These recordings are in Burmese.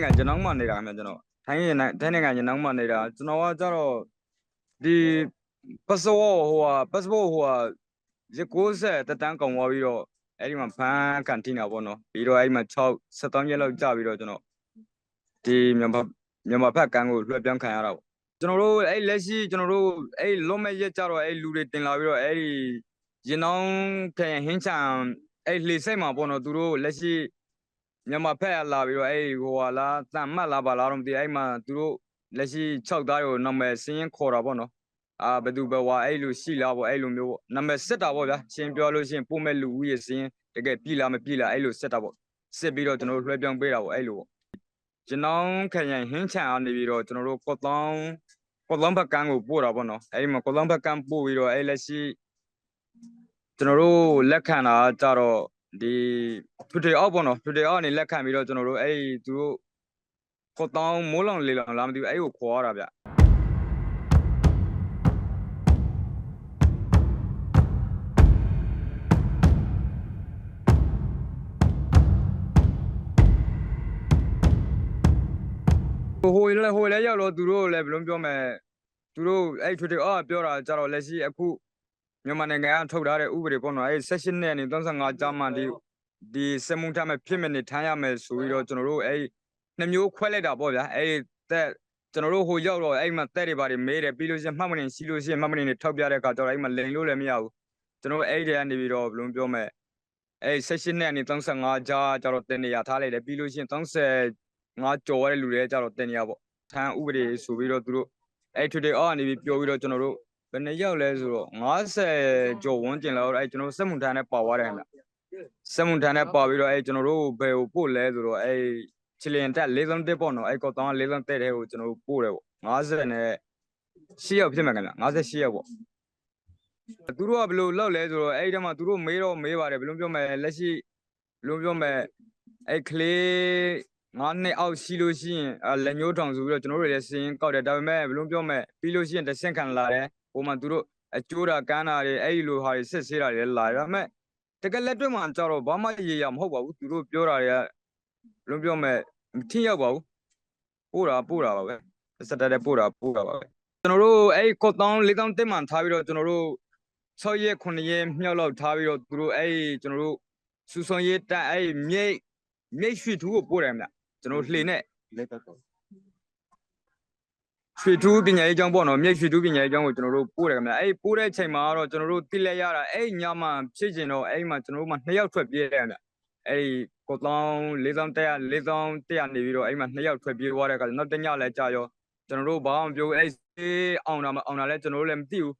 င်းနိုင်ငံကျွန်တော်မှနေတာခင်ဗျကျွန်တော်ထိုင်းနိုင်ငံထိုင်းနိုင်ငံကျွန်တော်မှနေတာကျွန်တော်ကကြတော့ဒီပတ်စပို့ဟိုဟာပတ်စပို့ဟိုဟာရ90တက်တန်းကုန်သွားပြီးတော့အဲ့ဒီမှာဖန်ကန်တီနာပေါ့နော်ပြီးတော့အဲ့ဒီမှာ6 73ရက်လောက်ကြာပြီးတော့ကျွန်တော်ဒီမြန်မာမြန်မာဘက်ကန်းကိုလွှဲပြောင်းခံရတာပေါ့ကျွန်တော်တို့အဲ့လက်ရှိကျွန်တော်တို့အဲ့လုံးမဲ့ရက်ကြတော့အဲ့လူတွေတင်လာပြီးတော့အဲ့ဒီရင်နောင်းခင်ဟင်းချံအဲ့လေစိတ်မှာပေါ့နော်သူတို့လက်ရှိ မြန်မာဘက်ကလာပြီးတော့အဲ့ဟိုဟာလားတန်မတ်လားပါလားတော့မသိအဲ့မှာသူတို့လက်ရှိ6သားကိုနာမည်စင်းရင်ခေါ်တာပေါ့နော်အာဘယ်သူပဲဝါအဲ့လိုရှိလားပေါ့အဲ့လိုမျိုးပေါ့နာမည်စစ်တာပေါ့ဗျာရှင်းပြောလို့ရှရင်ပို့မဲ့လူဦးရေစင်းတကယ်ပြီလားမပြီလားအဲ့လိုစစ်တာပေါ့စစ်ပြီးတော့ကျွန်တော်တို့လွှဲပြောင်းပေးတာပေါ့အဲ့လိုပေါ့ကျွန်တော်ခရိုင်ဟင်းချံအောင်နေပြီးတော့ကျွန်တော်တို့ကော့တောင်းကော့တောင်းဘက်ကန်းကိုပို့တာပေါ့နော်အဲ့ဒီမှာကော့တောင်းဘက်ကန်းပို့ပြီးတော့အဲ့လက်ရှိကျွန်တော်တို့လက်ခံတာကြတော့ ဒီထွေထွေအောက်ပေါ့နော်ထွေထွေအောက်အနေလက်ခံပြီးတော့ကျွန်တော်တို့အဲ့ဒီသူတို့ကော့တောင်းမိုးလောင်လေလောင်လားမသိဘူးအဲ့ကိုခေါ်ရတာဗျဟိုဟိုလည်းဟိုလည်းရောက်တော့သူတို့လည်းဘယ်လိုပြောမလဲသူတို့အဲ့ Twitter အော်ပြောတာကြတော့လက်ရှိအခု မြန်မာနိုင်ငံကထုတ်ထားတဲ့ဥပဒေပေါ့နော်အဲ့16နှစ်နဲ့35ကြာမှဒီဒီစက်မှုထမ်းမဲ့ဖြစ်မဲ့နေထမ်းရမယ်ဆိုပြီးတော့ကျွန်တော်တို့အဲ့နှမျိုးခွဲလိုက်တာပေါ့ဗျာအဲ့တက်ကျွန်တော်တို့ဟိုရောက်တော့အဲ့မှာတက်တွေပါတယ်မေးတယ်ပြီးလို့ရှိရင်မှတ်မနေရှိလို့ရှိရင်မှတ်မနေနဲ့ထောက်ပြတဲ့အခါကျတော့အဲ့မှာလိန်လို့လည်းမရဘူးကျွန်တော်အဲ့ဒီကနေပြီးတော့ဘယ်လိုပြောမလဲအဲ့16နှစ်နဲ့35ကြာကျတော့တင်နေရထားလိုက်တယ်ပြီးလို့ရှိရင်30ငါကြော်ရတဲ့လူတွေကြတော့တင်နေရပေါ့ထမ်းဥပဒေဆိုပြီးတော့သူတို့အဲ့ Twitter အောက်ကနေပြီးပြောပြီးတော့ကျွန်တော်တို့ ဘယ်နှစ်ယောက်လဲဆိုတော့90ကျော်ဝန်းကျင်လောက်အဲ့ကျွန်တော်စက်မှုထမ်းနဲ့ပါသွားတယ်ခင်ဗျစက်မှုထမ်းနဲ့ပါပြီးတော့အဲ့ကျွန်တော်တို့ဘယ်ကိုပို့လဲဆိုတော့အဲ့ချီလင်တက်40တက်ပေါ့နော်အဲ့ကောတောင်း40တက်တဲ့ကိုကျွန်တော်တို့ပို့တယ်ပေါ့90နဲ့8ယောက်ဖြစ်မှာခင်ဗျ58ယောက်ပေါ့သူတို့ကဘယ်လိုလောက်လဲဆိုတော့အဲ့ဒီတည်းမှာသူတို့မေးတော့မေးပါတယ်ဘယ်လိုပြောမလဲလက်ရှိဘယ်လိုပြောမလဲအဲ့ကလေးငါးနှစ်အောက်ရှိလို့ရှိရင်အလက်ညှိုးထောင်ဆိုပြီးတော့ကျွန်တော်တို့လည်းစရင်ကောက်တယ်ဒါပေမဲ့ဘယ်လိုပြောမလဲပြီးလို့ရှိရင်တစ်ဆင့်ခံလာတယ် ပုံမှန်သူတို့အကျိုးတာကန်းတာတွေအဲ့ဒီလိုဟာတွေစစ်ဆေးတာတွေလာတယ်ဒါပေမဲ့တကယ်လက်တွေ့မှာကြတော့ဘာမှရေရမဟုတ်ပါဘူးသူတို့ပြောတာတွေကဘယ်လိုပြောမလဲမထင်ရောက်ပါဘူးပို့တာပို့တာပါပဲစက်တက်တဲ့ပို့တာပို့တာပါပဲကျွန်တော်တို့အဲ့ကော့တောင်း၄တောင်းတက်မှန်ထားပြီးတော့ကျွန်တော်တို့6ရက်9ရက်မြောက်လောက်ထားပြီးတော့သူတို့အဲ့ကျွန်တော်တို့စူဆွန်ရေးတက်အဲ့မြိတ်မြိတ်ရွှေထူးကိုပို့တယ်ဗျကျွန်တော်လှေနဲ့လက်တော့တော့ ရွှေထူးပညာရေးကျောင်းပေါ့နော်မြိတ်ရွှေထူးပညာရေးကျောင်းကိုကျွန်တော်တို့ပို့တယ်ခင်ဗျအဲ့ပို့တဲ့အချိန်မှာတော့ကျွန်တော်တို့တိလက်ရတာအဲ့ညမှာဖြစ်ကျင်တော့အဲ့မှာကျွန်တော်တို့မှနှစ်ယောက်ထွက်ပြေးတယ်ခင်ဗျအဲ့ကိုတောင်း၄တောင်းတက်ရ၄တောင်းတက်ရနေပြီးတော့အဲ့မှာနှစ်ယောက်ထွက်ပြေးသွားတဲ့အခါနောက်တစ်ညလည်းကြာရောကျွန်တော်တို့ဘာမှမပြောဘူးအဲ့ဆေးအောင်တာမအောင်တာလည်းကျွန်တော်တို့လည်းမသိဘူး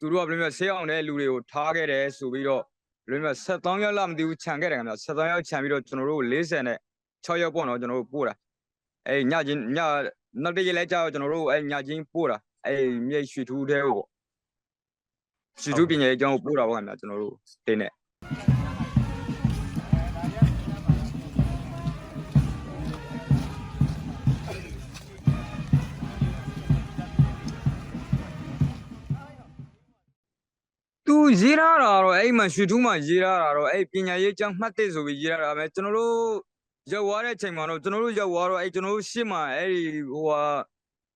သူတို့ကဘယ်လိုမျိုးဆေးအောင်တဲ့လူတွေကိုထားခဲ့တယ်ဆိုပြီးတော့ဘယ်လိုမျိုး73ရောက်လားမသိဘူးခြံခဲ့တယ်ခင်ဗျ73ရောက်ခြံပြီးတော့ကျွန်တော်တို့40နဲ့6ရောက်ပေါ့နော်ကျွန်တော်တို့ပို့တာအဲ့ညချင်းည နောက်တစ်ရက်လဲကြာတော့ကျွန်တော်တို့အဲ့ညချင်းပို့တာအဲ့မြိတ်ရွှေထူးတဲ့ကိုပေါ့ရွှေထူးပညာရေးအကြောင်းကိုပို့တာပေါ့ခင်ဗျာကျွန်တော်တို့တင်းနဲ့သူရေးရတာတော့အဲ့မှာရွှေထူးမှာရေးရတာတော့အဲ့ပညာရေးအကြောင်းမှတ်တဲ့ဆိုပြီးရေးရတာပဲကျွန်တော်တို့ ရောက်သွားတဲ့အချိန်မှာတော့ကျွန်တော်တို့ရောက်သွားတော့အဲ့ကျွန်တော်တို့ရှေ့မှာအဲ့ဒီဟိုဟာ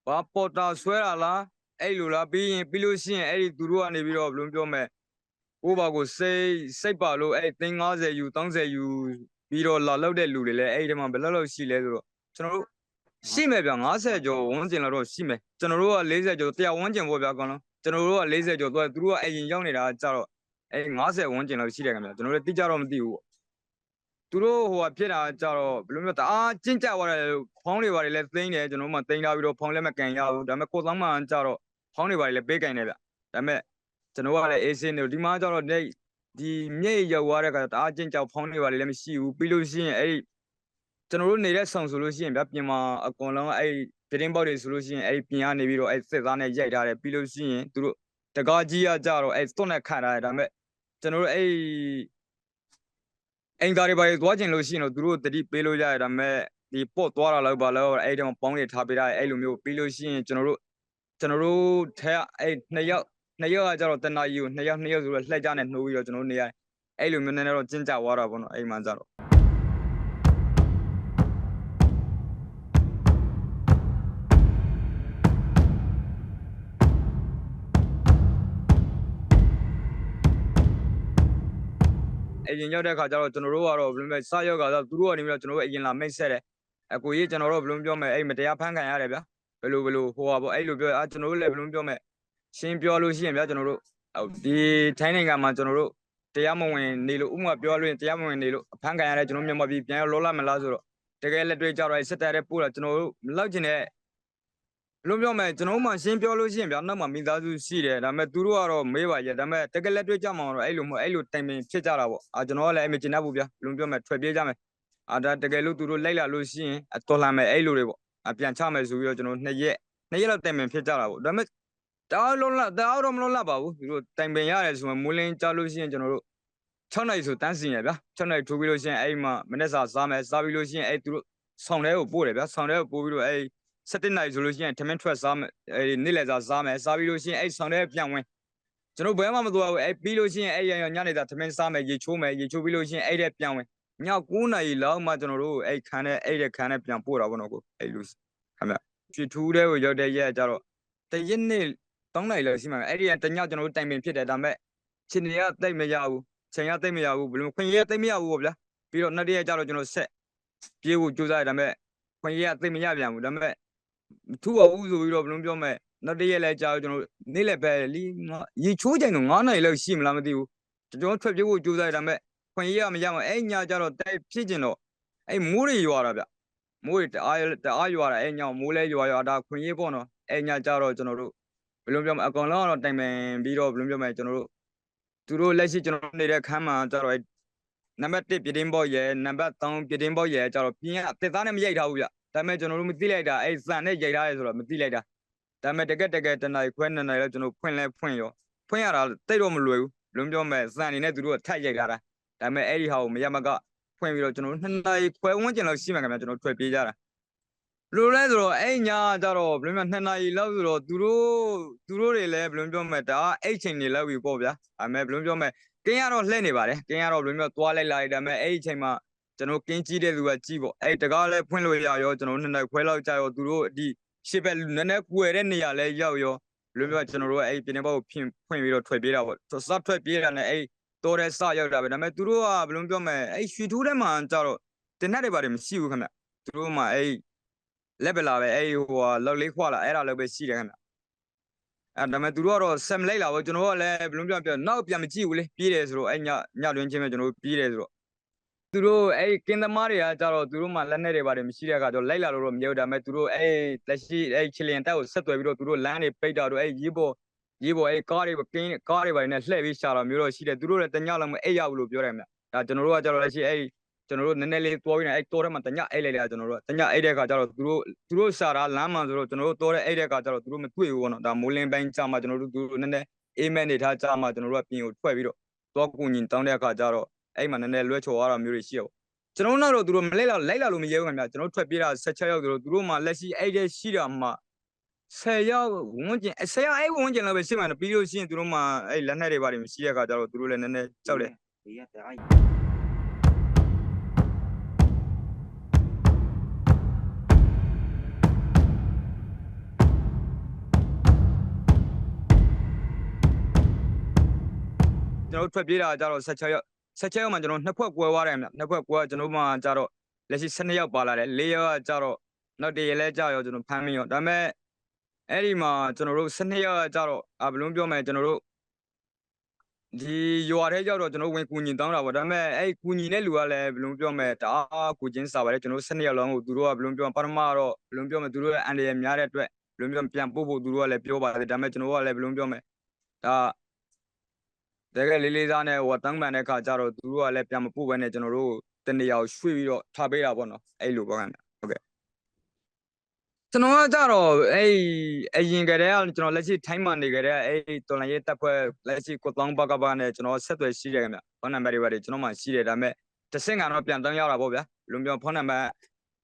ဘာပေါ်တာဆွဲတာလားအဲ့လိုလားပြီးရင်ပြီးလို့ရှိရင်အဲ့ဒီသူတို့ကနေပြီးတော့ဘယ်လိုပြောမလဲကိုယ့်ဘာကိုစိတ်စိတ်ပါလို့အဲ့သိန်း90ယူ30ယူပြီးတော့လာလောက်တဲ့လူတွေလည်းအဲ့ဒီထဲမှာဘယ်လောက်လောက်ရှိလဲဆိုတော့ကျွန်တော်တို့ရှိမယ်ဗျ90ကျော်ဝန်းကျင်လောက်တော့ရှိမယ်ကျွန်တော်တို့က40ကျော်100ဝန်းကျင်ပေါ့ဗျာကောင်းလုံးကျွန်တော်တို့က40ကျော်သွားသူတို့ကအရင်ရောက်နေတာကြတော့အဲ့90ဝန်းကျင်လောက်ရှိတယ်ခင်ဗျကျွန်တော်တို့တိကျတော့မသိဘူးပေါ့ သူတို့ဟိုကဖြစ်တာကြတော့ဘယ်လိုမျိုးတအားကျင့်ကြသွားတယ်ဖောင်းတွေပါတယ်လည်းသိမ်းတယ်ကျွန်တော်တို့မှသိမ်းထားပြီးတော့ဖောင်းလည်းမကန်ရဘူးဒါပေမဲ့ကိုယ်ဆောင်မှကြတော့ဖောင်းတွေပါတယ်လည်းပေးကန်တယ်ဗျဒါပေမဲ့ကျွန်တော်ကလည်းအေးစင်းနေဒီမှာကြတော့ဒီဒီမြိတ်ရောက်သွားတဲ့ခါတအားကျင့်ကြောက်ဖောင်းတွေပါတယ်လည်းမရှိဘူးပြီးလို့ရှိရင်အဲ့ကျွန်တော်တို့နေတဲ့ဆောင်ဆိုလို့ရှိရင်ဗျပြင်မှာအကုန်လုံးအဲ့ပြတင်းပေါက်တွေဆိုလို့ရှိရင်အဲ့ပြင်ကနေပြီးတော့အဲ့စစ်သားနဲ့ရိုက်ထားတယ်ပြီးလို့ရှိရင်သူတို့တကားကြီးကကြတော့အဲ့စွန့်နဲ့ခတ်ထားတယ်ဒါပေမဲ့ကျွန်တော်တို့အဲ့ အင်္ဂါတွေပါသွားကျင်လို့ရှိရင်တော့သူတို့တတိပေးလို့ရတယ်ဒါပေမဲ့ဒီပော့သွားတာလောက်ပါလောက်အဲ့ဒီမှာပေါင်းတွေထားပေးထားတယ်အဲ့လိုမျိုးပြီးလို့ရှိရင်ကျွန်တော်တို့ကျွန်တော်တို့ထဲအဲ့နှစ်ယောက်နှစ်ယောက်ကကြတော့တနာကြီးကိုနှစ်ယောက်နှစ်ယောက်ဆိုတော့လှက်ကြနဲ့နှိုးပြီးတော့ကျွန်တော်တို့နေရတယ်အဲ့လိုမျိုးနဲ့တော့ကျင့်ကြသွားတာပေါ့နော်အဲ့မှာကြတော့ အရင်ရောက်တဲ့ခါကျတော့ကျွန်တော်တို့ကတော့ဘယ်လိုလဲစရောက်ခါတော့သူတို့ကနေပြီးတော့ကျွန်တော်တို့အရင်လာမိတ်ဆက်တယ်အကိုကြီးကျွန်တော်တို့ဘယ်လိုပြောမလဲအဲ့မတရားဖမ်းခံရတယ်ဗျာဘယ်လိုဘယ်လိုဟိုပါပေါ့အဲ့လိုပြောအာကျွန်တော်တို့လည်းဘယ်လိုပြောမလဲရှင်းပြောလို့ရှိရင်ဗျာကျွန်တော်တို့ဒီထိုင်းနိုင်ငံမှာကျွန်တော်တို့တရားမဝင်နေလို့ဥပမာပြောလို့ရင်တရားမဝင်နေလို့အဖမ်းခံရတယ်ကျွန်တော်မြန်မာပြည်ပြန်ရောက်လောလာမလားဆိုတော့တကယ်လက်တွေ့ကြတော့စစ်တပ်ရဲ့ပို့တာကျွန်တော်တို့မလောက်ကျင်တဲ့ဘယ် လိုပြောမလဲကျွန်တော်တို့မှရှင်းပြောလို့ရှိရင်ဗျာနောက်မှမိသားစုရှိတယ်ဒါပေမဲ့သူတို့ကတော့မေးပါရဲ့ဒါပေမဲ့တကယ်လက်တွေ့ကြမှာတော့အဲ့လိုမဟုတ်အဲ့လိုတိုင်ပင်ဖြစ်ကြတာပေါ့အာကျွန်တော်ကလည်းအဲ့မကျင်တတ်ဘူးဗျာဘယ်လိုပြောမလဲထွက်ပြေးကြမယ်အာဒါတကယ်လို့သူတို့လိုက်လာလို့ရှိရင်အတော်လာမယ်အဲ့လိုတွေပေါ့အပြန်ချမယ်ဆိုပြီးတော့ကျွန်တော်နှစ်ရက်နှစ်ရက်လောက်တိုင်ပင်ဖြစ်ကြတာပေါ့ဒါပေမဲ့တအားလုံးလာတအားတော့မလုံးလာပါဘူးသူတို့တိုင်ပင်ရတယ်ဆိုရင်မူလင်းကြလို့ရှိရင်ကျွန်တော်တို့6နိုင်ဆိုတန်းစီရဗျာ6နိုင်ထိုးပြီးလို့ရှိရင်အဲ့မှာမနေ့စာစားမယ်စားပြီးလို့ရှိရင်အဲ့သူတို့ဆောင်တဲကိုပို့တယ်ဗျာဆောင်တဲကိုပို့ပြီးတော့အဲ့ 17နိုင်ဆိုလို့ရှိရင်ထမင်းထွက်စားမယ်အဲနေ့လည်စာစားမယ်စားပြီးလို့ရှိရင်အဲ့ဆောင်တဲ့ပြန်ဝင်ကျွန်တော်ဘယ်မှမသွားဘူးအဲ့ပြီးလို့ရှိရင်အဲ့ရရညနေတာထမင်းစားမယ်ရေချိုးမယ်ရေချိုးပြီးလို့ရှိရင်အဲ့တဲ့ပြန်ဝင်ည9နာရီလောက်မှကျွန်တော်တို့အဲ့ခန်းနဲ့အဲ့တဲ့ခန်းနဲ့ပြန်ပို့တာပေါ့နော်ကိုအဲ့လိုခင်ဗျချွေထူးတဲ့ကိုရောက်တဲ့ရက်ကျတော့တရက်နေ့3နိုင်လောက်ရှိမှာအဲ့ဒီကတညကျွန်တော်တို့တိုင်ပင်ဖြစ်တယ်ဒါပေမဲ့ချင်းတွေကတိတ်မရဘူးချိန်ရတိတ်မရဘူးဘယ်လိုခွင့်ရတိတ်မရဘူးပေါ့ဗျာပြီးတော့နောက်တစ်ရက်ကျတော့ကျွန်တော်ဆက်ပြေးဖို့ကြိုးစားရတယ်ဒါပေမဲ့ခွင့်ရတိတ်မရပြန်ဘူးဒါပေမဲ့မ ထူပါဘူးဆိုပြီးတော့ဘယ်လိုပြောမလဲနောက်တစ်ရက်လဲကြာတော့ကျွန်တော်နေ့လည်းပဲလီငါရေချိုးကြိုင်တော့9နိုင်လောက်ရှိမလားမသိဘူးကျွန်တော်ထွက်ပြေးဖို့ကြိုးစားရတာမဲ့ခွင့်ရမရမအဲ့ညကျတော့တိုက်ဖြစ်ကျင်တော့အဲ့မိုးတွေရွာတာဗျမိုးတွေတအားတအားရွာတာအဲ့ညမိုးလဲရွာရွာတာခွင့်ရပေါ့နော်အဲ့ညကျတော့ကျွန်တော်တို့ဘယ်လိုပြောမလဲအကောင်လုံးကတော့တိုင်ပင်ပြီးတော့ဘယ်လိုပြောမလဲကျွန်တော်တို့သူတို့လက်ရှိကျွန်တော်နေတဲ့ခန်းမှာကျတော့နံပါတ်1ပြတင်းဘော့ရယ်နံပါတ်3ပြတင်းဘော့ရယ်ကျတော့ပြင်းကတစ်သားနဲ့မရိုက်ထားဘူးဗျ ဒါပေမဲ့ကျွန်တော်တို့မသိလိုက်တာအဲ့စံနဲ့ရိုက်ထားရဲဆိုတော့မသိလိုက်တာဒါပေမဲ့တကက်တကက်တနိုင်ခွဲနှစ်နိုင်လဲကျွန်တော်ဖွင့်လဲဖွင့်ရောဖွင့်ရတာတိတ်တော့မလွယ်ဘူးဘယ်လုံးပြောမဲ့စံအနေနဲ့သူတို့ကထက်ရိုက်ထားတာဒါပေမဲ့အဲ့ဒီဟာကိုမရမကဖွင့်ပြီးတော့ကျွန်တော်တို့နှစ်နိုင်ခွဲဝန်းကျင်လောက်ရှိမှခင်ဗျာကျွန်တော်ထွက်ပြေးကြတာဘယ်လိုလဲဆိုတော့အဲ့ညာကြတော့ဘယ်လိုမျိုးနှစ်နိုင်လောက်ဆိုတော့သူတို့သူတို့တွေလည်းဘယ်လိုပြောမဲ့ဒါအဲ့ချိန်တွေလောက်ပြီပေါ့ဗျာဒါပေမဲ့ဘယ်လိုပြောမဲ့ကင်းရတော့လှည့်နေပါတယ်ကင်းရတော့ဘယ်လိုမျိုးသွားလိုက်လာလိုက်ဒါပေမဲ့အဲ့ဒီချိန်မှာ ကျွန်တော်ကင်းကြီးတဲ့လူကကြီးပေါ့အဲ့တကားလဲဖွင့်လို့ရရောကျွန်တော်နှစ်နှစ်ခွဲလောက်ကြာရောသူတို့ဒီရှစ်ဘက်နည်းနည်းကွယ်တဲ့နေရာလဲရောက်ရောလွန်ပြကျွန်တော်တို့ကအဲ့ပြင်းဘောက်ဖြင့်ဖွင့်ပြီးတော့ထွက်ပြေးတာပေါ့စထွက်ပြေးတာနဲ့အဲ့တော်တဲ့စရောက်တာပဲဒါပေမဲ့သူတို့ကဘယ်လိုပြောမလဲအဲ့ရွှေထိုးထဲမှာကြတော့တင်တဲ့တွေပါတယ်မရှိဘူးခင်ဗျသူတို့မှအဲ့လက်ပလာပဲအဲ့ဟိုဟာလောက်လေးခွာလာအဲ့ဒါလည်းပဲရှိတယ်ခင်ဗျအဲ့ဒါပေမဲ့သူတို့ကတော့ဆက်မလိုက်လာဘူးကျွန်တော်ကလည်းဘယ်လိုပြောပြနောက်ပြန်မကြည့်ဘူးလေပြေးတယ်ဆိုတော့အဲ့ညညတွင်ချင်းပဲကျွန်တော်ပြေးတယ်ဆိုတော့ သူတို့အဲ့ကင်းသမားတွေကကြတော့သူတို့မှလက်နဲ့တွေပါတယ်မရှိတဲ့အခါကျတော့လိုက်လာလို့တော့မရဘူးဒါပေမဲ့သူတို့အဲ့လက်ရှိအဲ့ချီလင်တက်ကိုဆက်သွယ်ပြီးတော့သူတို့လမ်းတွေပိတ်တာတော့အဲ့ရေးပေါ်ရေးပေါ်အဲ့ကားတွေကင်းကားတွေပါတယ်နဲ့လှည့်ပြီးရှာတာမျိုးတော့ရှိတယ်သူတို့လည်းတညလုံးမအိပ်ရဘူးလို့ပြောတယ်မြတ်ဒါကျွန်တော်တို့ကကြတော့လက်ရှိအဲ့ကျွန်တော်တို့နည်းနည်းလေးတွားပြီးနေအဲ့တိုးထဲမှာတညအိပ်လိုက်လေကျွန်တော်တို့ကတညအိပ်တဲ့အခါကျတော့သူတို့သူတို့ရှာတာလမ်းမှာဆိုတော့ကျွန်တော်တို့တိုးတဲ့အိပ်တဲ့အခါကျတော့သူတို့မတွေ့ဘူးပေါ့နော်ဒါမိုးလင်းပိုင်းကြာမှကျွန်တော်တို့သူတို့နည်းနည်းအေးမဲ့နေထားကြာမှကျွန်တော်တို့ကပြင်ကိုထွက်ပြီးတော့တွားကူညီတောင်းတဲ့အခါကျတော့ အဲ့မှာနည်းနည်းလွဲချော်ရတာမျိုးတွေရှိရပေါ့ကျွန်တော်တို့တော့သူတို့မလိုက်လာလိုက်လာလို့မရဲဘူးခင်ဗျာကျွန်တော်ထွက်ပြေးတာ16ရောက်သူတို့သူတို့မှလက်ရှိအဲ့တဲ့ရှိတာမှ10ရောက်ဝန်းကျင်10ရောက်အဲ့ဝန်းကျင်လောက်ပဲရှိမှန်းပြီးလို့ရှိရင်သူတို့မှအဲ့လက်နဲ့တွေပါတယ်မရှိတဲ့အခါကျတော့သူတို့လည်းနည်းနည်းကြောက်တယ်ဒီရတဲ့အိုင်ကျွန်တော်တို့ထွက်ပြေးတာကျတော့16ရောက် 16ရောက်မှကျွန်တော်နှစ်ဖွဲ့ကွဲသွားတယ်ခင်ဗျာနှစ်ဖွဲ့ကွဲကျွန်တော်မှကျတော့လက်ရှိ12ရောက်ပါလာတယ်4ရောက်ကကျတော့နောက်တရလဲကျရောကျွန်တော်ဖမ်းမရောဒါပေမဲ့အဲ့ဒီမှာကျွန်တော်တို့12ရောက်ကကျတော့အဘလုံးပြောမယ်ကျွန်တော်တို့ဒီရွာထဲရောက်တော့ကျွန်တော်ဝင်ကူညီတောင်းတာပေါ့ဒါပေမဲ့အဲ့ကူညီတဲ့လူကလည်းဘယ်လိုပြောမလဲတအားကူချင်းစားပါတယ်ကျွန်တော်12ရက်လုံးကိုသူတို့ကဘယ်လိုပြောပထမတော့ဘယ်လိုပြောမလဲသူတို့ရဲ့အန်ဒီရများတဲ့အတွက်ဘယ်လိုပြောပြန်ပို့ဖို့သူတို့ကလည်းပြောပါတယ်ဒါပေမဲ့ကျွန်တော်ကလည်းဘယ်လိုပြောမလဲဒါ တကယ်လေးလေးစားနဲ့ဟိုတန်းပန်တဲ့ခါကျတော့သူတို့ကလည်းပြန်မပို့ဘဲနဲ့ကျွန်တော်တို့တနေရာကိုရွှေ့ပြီးတော့ထားပေးတာပေါ့နော်အဲ့လိုပေါ့ခင်ဗျဟုတ်ကဲ့ကျွန်တော်ကကြတော့အဲ့အရင်ကတည်းကကျွန်တော်လက်ရှိထိုင်းမှာနေကြတဲ့အဲ့တော်လိုင်းရေးတပ်ဖွဲ့လက်ရှိကိုတောင်းဘကဘာနဲ့ကျွန်တော်ဆက်သွယ်ရှိတယ်ခင်ဗျဖုန်းနံပါတ်တွေပါတယ်ကျွန်တော်မှရှိတယ်ဒါပေမဲ့တစ်ဆင့်ကတော့ပြန်တောင်းရတာပေါ့ဗျာဘယ်လိုပြောဖုန်းနံပါတ်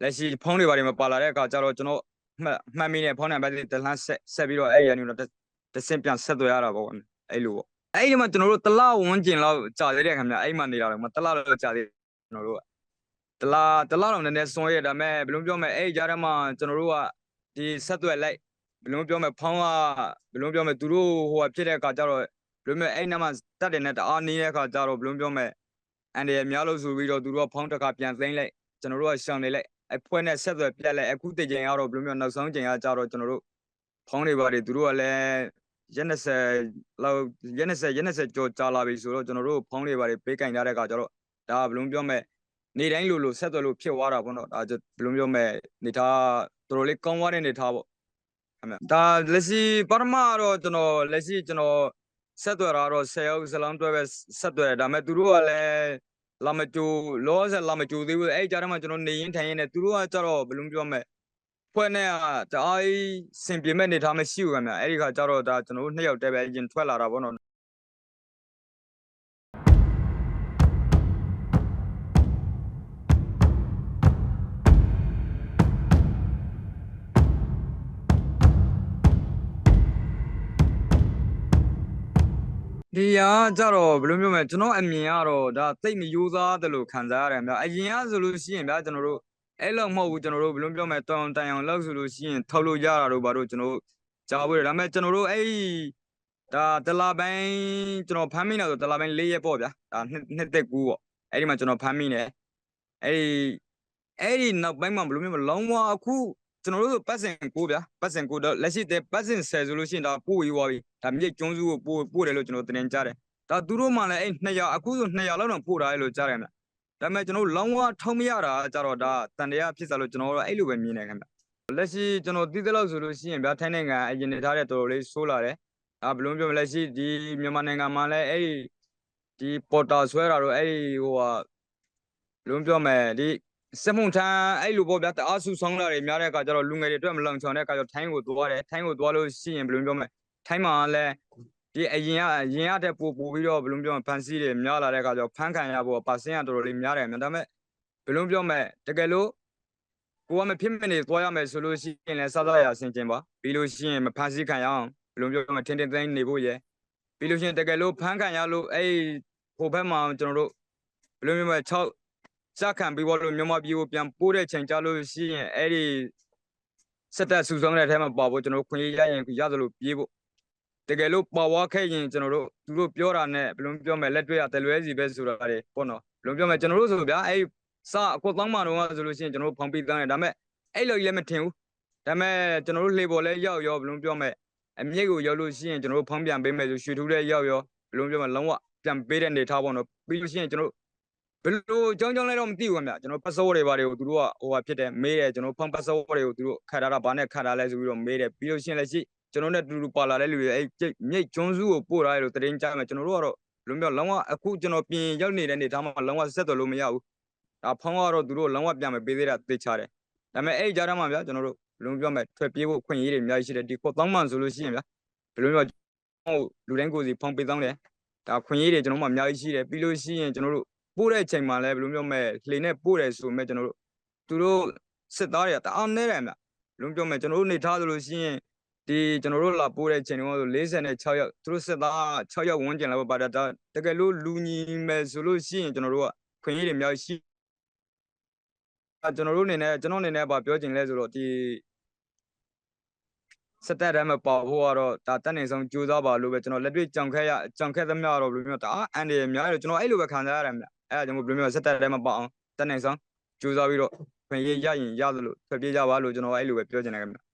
လက်ရှိဖုန်းတွေပါတယ်မပါလာတဲ့အခါကျတော့ကျွန်တော်မှတ်မှတ်မိနေဖုန်းနံပါတ်တွေတလန်းဆက်ဆက်ပြီးတော့အဲ့ရနေတော့တစ်ဆင့်ပြန်ဆက်သွယ်ရတာပေါ့အဲ့လိုပေါ့ အဲ့ဒီမှာကျွန်တော်တို့တလဝန်းကျင်လောက်ကြာသေးတယ်ခင်ဗျအဲ့မှာနေတာတော့မတလလောက်ကြာသေးကျွန်တော်တို့ကတလားတလားတော့နည်းနည်းစွန့်ရဒါပေမဲ့ဘယ်လိုပြောမလဲအဲ့ကြားထဲမှာကျွန်တော်တို့ကဒီဆက်သွယ်လိုက်ဘယ်လိုပြောမလဲဖောင်းကဘယ်လိုပြောမလဲသူတို့ဟိုကဖြစ်တဲ့အခါကျတော့ဘယ်လိုမျိုးအဲ့နားမှာတက်တယ်နဲ့တအားနေတဲ့အခါကျတော့ဘယ်လိုပြောမလဲအန်ဒီရများလို့ဆိုပြီးတော့သူတို့ကဖောင်းတစ်ခါပြန်သိမ့်လိုက်ကျွန်တော်တို့ကရှောင်နေလိုက်အဖွဲနဲ့ဆက်သွယ်ပြတ်လိုက်အခုတကြိမ်ကတော့ဘယ်လိုမျိုးနောက်ဆုံးကြိမ်ကကြတော့ကျွန်တော်တို့ဖောင်းတွေပါတယ်သူတို့ကလည်း ရက်20လောက်ရက်20ရက်20ကြော်ကြာလာပြီဆိုတော့ကျွန်တော်တို့ဖောင်းတွေပါတယ်ပေးကင်ထားတဲ့အခါကျတော့ဒါကဘယ်လိုပြောမဲ့နေတိုင်းလိုလိုဆက်သွယ်လို့ဖြစ်သွားတာပေါ့နော်ဒါဘယ်လိုပြောမဲ့နေထားတော်တော်လေးကောင်းသွားတဲ့နေထားပေါ့အမေဒါလက်ရှိပထမတော့ကျွန်တော်လက်ရှိကျွန်တော်ဆက်သွယ်တာတော့10ရောက်စလုံးတွဲပဲဆက်သွယ်တယ်ဒါပေမဲ့သူတို့ကလည်းလာမကြိုလောဆယ်လာမကြိုသေးဘူးအဲ့ကြားထဲမှာကျွန်တော်နေရင်ထိုင်ရင်လည်းသူတို့ကကြတော့ဘယ်လိုပြောမလဲ ဖွဲ့နဲ့ကတအားကြီးစင်ပြေမဲ့နေထားမရှိဘူးခင်ဗျအဲ့ဒီခါကျတော့ဒါကျွန်တော်တို့နှစ်ယောက်တည်းပဲအရင်ထွက်လာတာပေါ့နော်ဒီဟာကြတော့ဘယ်လိုမျိုးမလဲကျွန်တော်အမြင်ကတော့ဒါသိပ်မယိုးစားတယ်လို့ခံစားရတယ်ဗျာအရင်ကဆိုလို့ရှိရင်ဗျာကျွန်တော်တို့ အဲ့လောက်မဟုတ်ဘူးကျွန်တော်တို့ဘယ်လိုပြောမလဲတောင်တန်အောင်လောက်ဆိုလို့ရှိရင်ထောက်လို့ရတာတို့ဘာတို့ကျွန်တော်တို့ကြားဖို့ရတယ်ဒါပေမဲ့ကျွန်တော်တို့အဲ့ဒီဒါတလာပိုင်းကျွန်တော်ဖမ်းမိနေဆိုတလာပိုင်း၄ရက်ပေါ့ဗျာဒါနှစ်နှစ်သက်ကူပေါ့အဲ့ဒီမှာကျွန်တော်ဖမ်းမိနေအဲ့ဒီအဲ့ဒီနောက်ပိုင်းမှာဘယ်လိုမျိုးမလဲလောင်းဝအခုကျွန်တော်တို့ဆိုပတ်စင်ကိုဗျာပတ်စင်ကိုတော့လက်ရှိတဲ့ပတ်စင်ဆယ်ဆိုလို့ရှိရင်ဒါပို့ပြီးသွားပြီဒါမြေကျွန်းစုကိုပို့ပို့တယ်လို့ကျွန်တော်တင်ကြားတယ်ဒါသူတို့မှလည်းအဲ့200အခုဆို200လောက်တော့ပို့ထားရလို့ကြားတယ်ဗျ။ ဒါပေမဲ့ကျွန်တော်တို့လောင်းဝထုံးမရတာကြတော့ဒါတန်တရားဖြစ်စားလို့ကျွန်တော်တို့အဲ့လိုပဲမြင်နေခင်ဗျ။လက်ရှိကျွန်တော်သိသလောက်ဆိုလို့ရှိရင်ဗျာထိုင်းနိုင်ငံအရင်နေထားတဲ့တော်တော်လေးဆိုးလာတယ်။ဒါဘယ်လိုပြောမလဲလက်ရှိဒီမြန်မာနိုင်ငံမှာလည်းအဲ့ဒီဒီပေါ်တာဆွဲတာတော့အဲ့ဒီဟိုဟာဘယ်လိုပြောမလဲဒီစက်မှုထမ်းအဲ့လိုပေါ့ဗျာတအားဆူဆောင်းလာတွေများတဲ့အခါကျတော့လူငယ်တွေအတွက်မလုံချောင်တဲ့အခါကျတော့ထိုင်းကိုသွားတယ်ထိုင်းကိုသွားလို့ရှိရင်ဘယ်လိုပြောမလဲထိုင်းမှာလည်း ဒီအရင်ကအရင်ကတည်းပို့ပို့ပြီးတော့ဘယ်လိုပြောမလဲဖန်စီတွေများလာတဲ့အခါကျတော့ဖန်ခံရဖို့ပါစင်းကတော်တော်လေးများတယ်မြန်ဒါပေမဲ့ဘယ်လိုပြောမလဲတကယ်လို့ကိုကမဖြစ်မနေသွားရမယ်ဆိုလို့ရှိရင်လည်းစားစားရဆင်ကျင်ပါပြီးလို့ရှိရင်မဖန်စီခံရအောင်ဘယ်လိုပြောမလဲထင်းထင်းသိမ်းနေဖို့ရယ်ပြီးလို့ရှိရင်တကယ်လို့ဖန်ခံရလို့အဲ့ဟိုဘက်မှာကျွန်တော်တို့ဘယ်လိုပြောမလဲ6စခံပြီးတော့လို့မြန်မာပြည်ကိုပြန်ပို့တဲ့ချိန်ကြလို့ရှိရင်အဲ့ဒီစက်တက်ဆူဆောင်တဲ့အထဲမှာပါဖို့ကျွန်တော်တို့ခွင့်ရရရင်ရသလိုပြေးဖို့ တကယ်လို့ပါဝါခဲ့ရင်ကျွန်တော်တို့သူတို့ပြောတာနဲ့ဘယ်လိုပြောမလဲလက်တွေ့ရတယ်လွဲစီပဲဆိုတာတွေပေါ့နော်ဘယ်လိုပြောမလဲကျွန်တော်တို့ဆိုဗျာအဲ့စအကွက်သောင်းမှတော့ဆိုလို့ရှိရင်ကျွန်တော်တို့ဖောင်ပြီးတန်းတယ်ဒါပေမဲ့အဲ့လိုကြီးလည်းမထင်ဘူးဒါပေမဲ့ကျွန်တော်တို့လှေပေါ်လဲရောက်ရောဘယ်လိုပြောမလဲအမြိတ်ကိုရောက်လို့ရှိရင်ကျွန်တော်တို့ဖောင်ပြန်ပေးမယ်ဆိုရွှေထူးလဲရောက်ရောဘယ်လိုပြောမလဲလုံးဝပြန်ပေးတဲ့နေထားပေါ့နော်ပြီးလို့ရှိရင်ကျွန်တော်တို့ဘယ်လိုအကြောင်းကြောင်းလဲတော့မသိဘူးခင်ဗျကျွန်တော်ပတ်စောတွေဘာတွေကိုသူတို့ကဟိုဟာဖြစ်တယ်မေးတယ်ကျွန်တော်ဖောင်ပတ်စောတွေကိုသူတို့ခတ်ထားတာဘာနဲ့ခတ်ထားလဲဆိုပြီးတော့မေးတယ်ပြီးလို့ရှိရင်လည်းရှိ ကျွန်တော်နဲ့အတူတူပါလာတဲ့လူတွေအဲ့ကျိတ်မြိတ်ကျွန်းစုကိုပို့ထားရလို့တရင်ကြားမယ်ကျွန်တော်တို့ကတော့ဘယ်လုံးပြောလောင်းဝအခုကျွန်တော်ပြင်ရောက်နေတဲ့နေသားမှာလောင်းဝဆက်သွယ်လို့မရဘူးဒါဖောင်းကတော့သူတို့လောင်းဝပြန်မပေးသေးတာသိချတယ်ဒါပေမဲ့အဲ့ကြားထဲမှာဗျာကျွန်တော်တို့ဘယ်လုံးပြောမယ်ထွက်ပြေးဖို့ခွင့်ရည်တွေအများကြီးရှိတယ်ဒီခေါတောင်းမှန်ဆိုလို့ရှိရင်ဗျာဘယ်လုံးပြောဟုတ်လူတိုင်းကိုယ်စီဖောင်းပေးတောင်းတယ်ဒါခွင့်ရည်တွေကျွန်တော်မှအများကြီးရှိတယ်ပြီးလို့ရှိရင်ကျွန်တော်တို့ပို့တဲ့အချိန်မှာလည်းဘယ်လိုပြောမလဲလှေနဲ့ပို့တယ်ဆိုမဲ့ကျွန်တော်တို့သူတို့စစ်သားတွေကတအားနဲတယ်ဗျဘယ်လိုပြောမလဲကျွန်တော်တို့နေထားသလိုရှိရင် ဒီကျွန်တော်တို့လာပို့တဲ့ချိန်တုန်းကဆို46ယောက်သူတို့စစ်သား6ယောက်ဝန်းကျင်လောက်ပါတာဒါတကယ်လို့လူညီမယ်ဆိုလို့ရှိရင်ကျွန်တော်တို့ကခွင့်ရည်တွေအများကြီးရှိအဲကျွန်တော်တို့အနေနဲ့ကျွန်တော်အနေနဲ့ဗာပြောချင်လဲဆိုတော့ဒီစတက်တမ်းမပေါ့ဖို့ကတော့ဒါတက်နေဆုံးကြိုးစားပါလို့ပဲကျွန်တော်လက်တွေ့ကြောင်ခက်ရကြောင်ခက်သမျှတော့ဘယ်လိုမျိုးဒါအန်ဒီများတယ်ကျွန်တော်အဲ့လိုပဲခံစားရတယ်မြအဲဒါကြောင့်ဘယ်လိုမျိုးစတက်တမ်းမပေါ့အောင်တက်နေဆုံးကြိုးစားပြီးတော့ခွင့်ရည်ရရင်ရသလိုထွက်ပြေးကြပါလို့ကျွန်တော်အဲ့လိုပဲပြောချင်တယ်ခင်ဗျ